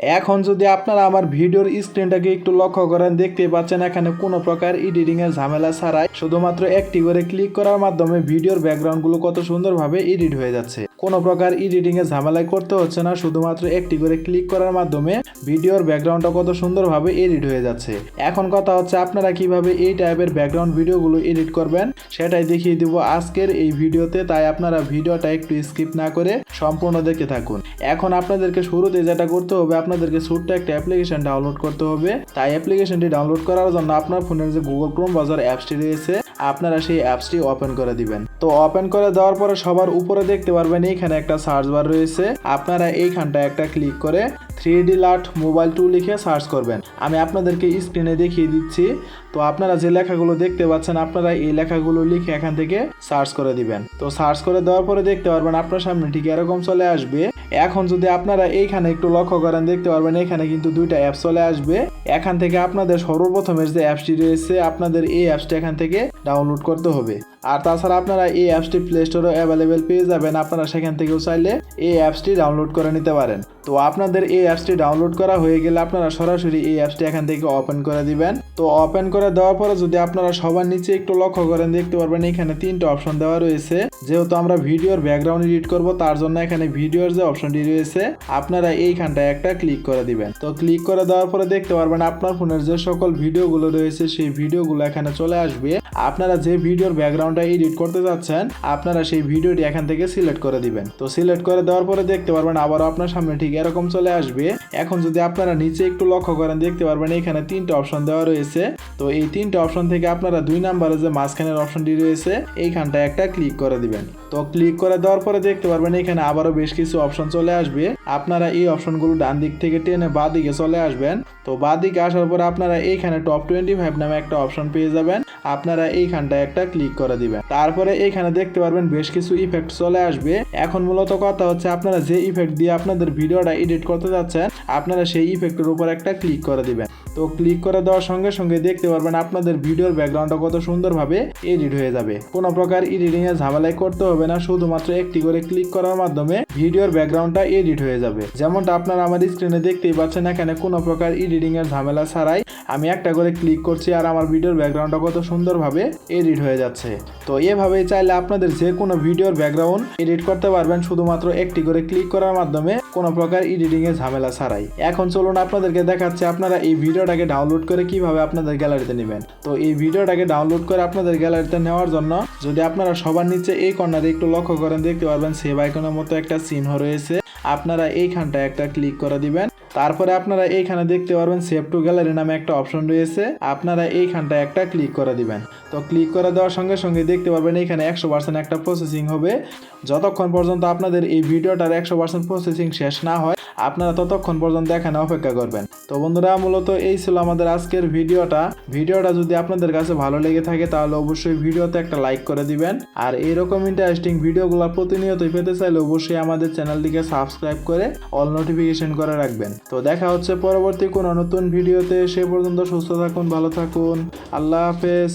এখন যদি আপনারা আমার ভিডিওর স্ক্রিনটাকে একটু লক্ষ্য করেন, দেখতে পাচ্ছেন এখানে কোনো প্রকার এডিটিং এর ঝামেলা ছাড়াই শুধুমাত্র একটি করে ক্লিক করার মাধ্যমে ভিডিওর ব্যাকগ্রাউন্ডগুলো কত সুন্দরভাবে এডিট হয়ে যাচ্ছে। কোনো প্রকার এডিটিং এর ঝামেলাই করতে হচ্ছে না, শুধুমাত্র একটি করে ক্লিক করার মাধ্যমে ভিডিওর ব্যাকগ্রাউন্ডটা কত সুন্দরভাবে এডিট হয়ে যাচ্ছে। এখন কথা হচ্ছে আপনারা কীভাবে এই টাইপের ব্যাকগ্রাউন্ড ভিডিওগুলো এডিট করবেন, সেটাই দেখিয়ে দিব আজকের এই ভিডিওতে। তাই আপনারা ভিডিওটা একটু স্কিপ না করে সম্পূর্ণ দেখে থাকুন। এখন আপনাদেরকে শুরুতে যেটা করতে হবে, আপনাদেরকে ছোট্ট একটা অ্যাপ্লিকেশন ডাউনলোড করতে হবে। তাই অ্যাপ্লিকেশনটি ডাউনলোড করার জন্য আপনার ফোনের যে গুগল ক্রোম বাজার অ্যাপসটি রয়েছে আপনারা সেই অ্যাপসটি ওপেন করে দিবেন। তো ওপেন করে দেওয়ার পরে সবার উপরে দেখতে পারবেন এইখানে একটা সার্চ বার রয়েছে। আপনারা এইখানটা একটা ক্লিক করে থ্রি ডি লাট মোবাইল টু লিখে সার্চ করবেন। আমি আপনাদেরকে স্ক্রিনে দেখিয়ে দিচ্ছি। তো আপনারা যে লেখাগুলো দেখতে পাচ্ছেন, আপনারা এই লেখাগুলো লিখে এখান থেকে সার্চ করে দিবেন। তো সার্চ করে দেওয়ার পরে দেখতে পারবেন, আপনার সামনে ঠিক এরকম চলে আসবে। এখন যদি আপনারা এইখানে একটু লক্ষ্য করেন, দেখতে পারবেন এখানে কিন্তু দুইটা অ্যাপ চলে আসবে। এখান থেকে আপনাদের সর্বপ্রথমের যে অ্যাপসটি রয়েছে, আপনাদের এই অ্যাপসটি এখান থেকে ডাউনলোড করতে হবে। আর তাছাড়া আপনারা এই অ্যাপসটি প্লে স্টোরে অ্যাভেলেবেল পেয়ে যাবেন। আপনারা সেখান থেকেও চাইলে এই অ্যাপসটি ডাউনলোড করে নিতে পারেন। তো আপনাদের এই অ্যাপসটি ডাউনলোড করা হয়ে গেলে আপনারা সরাসরি এই অ্যাপসটি এখান থেকে ওপেন করে দিবেন। তো ওপেন করে দেওয়ার পরে যদি আপনারা সবার নিচে একটু লক্ষ্য করেন, দেখতে পারবেন এখানে তিনটা অপশন দেওয়া রয়েছে। যেহেতু আমরা ভিডিওর ব্যাকগ্রাউন্ড এডিট করব, তার জন্য এখানে ভিডিওর যে অপশনটি রয়েছে, আপনারা এইখানটায় একটা ক্লিক করে দিবেন। তো ক্লিক করে দেওয়ার পরে দেখতে পারবেন আপনার ফোনের যে সকল ভিডিওগুলো রয়েছে, সেই ভিডিওগুলো এখানে চলে আসবে। আপনারা যে ভিডিওর ব্যাকগ্রাউন্ডটা এডিট করতে যাচ্ছেন, আপনারা সেই ভিডিওটি এখান থেকে সিলেক্ট করে দিবেন। তো সিলেক্ট করে দেওয়ার পরে দেখতে পারবেন আবারও আপনার সামনে ঠিক এরকম চলে আসবে। এখন যদি আপনারা নিচে একটু লক্ষ্য করেন, দেখতে পারবেন এখানে তিনটা অপশন দেওয়া রয়েছে। তো এই তিনটা অপশন থেকে আপনারা দুই নাম্বারে যে মাঝখানের অপশনটি রয়েছে এইখানটা একটা ক্লিক করে দিবেন। তো ক্লিক করে দেওয়ার পরে দেখতে পারবেন এখানে আবারও বেশ কিছু অপশন চলে আসবে, আপনারা এই অপশনগুলো ডান দিক থেকে টেনে বাঁ দিকে চলে আসবেন। তো বাঁ দিকে আসার পর আপনারা এইখানে টপ টোয়েন্টি ফাইভ নামে একটা অপশন পেয়ে যাবেন। আপনারা এইখানটা একটা ক্লিক করে দিবেন। তারপরে এইখানে দেখতে পারবেন বেশ কিছু ইফেক্ট চলে আসবে। এখন মূলত কথা হচ্ছে আপনারা যে ইফেক্ট দিয়ে আপনাদের ভিডিওটা এডিট করতে যাচ্ছেন, আপনারা সেই ইফেক্টের উপর একটা ক্লিক করে দিবেন। তো ক্লিক করে দেওয়ার সঙ্গে সঙ্গে দেখতে পারবেন আপনাদের ভিডিওর ব্যাকগ্রাউন্ডটা কত সুন্দরভাবে এডিট হয়ে যাবে। কোনো প্রকার এডিটিং এর ঝামেলাই করতে হবে না, শুধুমাত্র একটি করে ক্লিক করার মাধ্যমে ভিডিওর ব্যাকগ্রাউন্ডটা এডিট হয়ে যাবে। যেমনটা আপনারা আমার স্ক্রিনে দেখতেই পাচ্ছেন, এখানে কোনো প্রকার এডিটিং এর ঝামেলা ছাড়াই আমি একটা করে ক্লিক করছি আর আমার ভিডিওর ব্যাকগ্রাউন্ডটা কত সুন্দরভাবে এডিট হয়ে যাচ্ছে। তো এভাবেই চাইলে আপনাদের যে কোনো ভিডিওর ব্যাকগ্রাউন্ড এডিট করতে পারবেন, শুধুমাত্র একটি করে ক্লিক করার মাধ্যমে কোনো প্রকার এডিটিং এর ঝামেলা ছাড়াই। এখন চলুন আপনাদেরকে দেখাচ্ছে, আপনারা এই ভিডিওটাকে ডাউনলোড করে কীভাবে আপনাদের গ্যালারিতে নেবেন? তো এই ভিডিওটাকে ডাউনলোড করে আপনাদের গ্যালারিতে নেওয়ার জন্য যদি আপনারা সবার নিচে এই কর্নারে একটু লক্ষ্য করেন, দেখতে পারবেন সেভ আইকনের মতো একটা চিহ্ন রয়েছে। আপনারা এইখানটা একটা ক্লিক করে দিবেন। তারপরে আপনারা এইখানে দেখতে পারবেন সেভ টু গ্যালারি নামে একটা অপশন রয়েছে। আপনারা এইখানটায় একটা ক্লিক করে দিবেন। তো ক্লিক করে দেওয়ার সঙ্গে সঙ্গে দেখতে পারবেন এখানে একশো পার্সেন্ট একটা প্রসেসিং হবে। যতক্ষণ পর্যন্ত আপনাদের এই ভিডিওটার একশো পার্সেন্ট প্রসেসিং শেষ না হয়, আপনারা ততক্ষণ পর্যন্ত এখানে অপেক্ষা করবেন। তো বন্ধুরা, মূলত এই ছিল আমাদের আজকের ভিডিওটা। ভিডিওটা যদি আপনাদের কাছে ভালো লেগে থাকে, তাহলে অবশ্যই ভিডিওতে একটা লাইক করে দিবেন। আর এইরকম ইন্টারেস্টিং ভিডিওগুলো প্রতিনিয়তই পেতে চাইলে অবশ্যই আমাদের চ্যানেলটিকে সাবস্ক্রাইব করে অল নোটিফিকেশন করে রাখবেন। তো দেখা হচ্ছে পরবর্তী কোনো নতুন ভিডিওতে, সে পর্যন্ত সুস্থ থাকুন, ভালো থাকুন। আল্লাহ হাফেজ।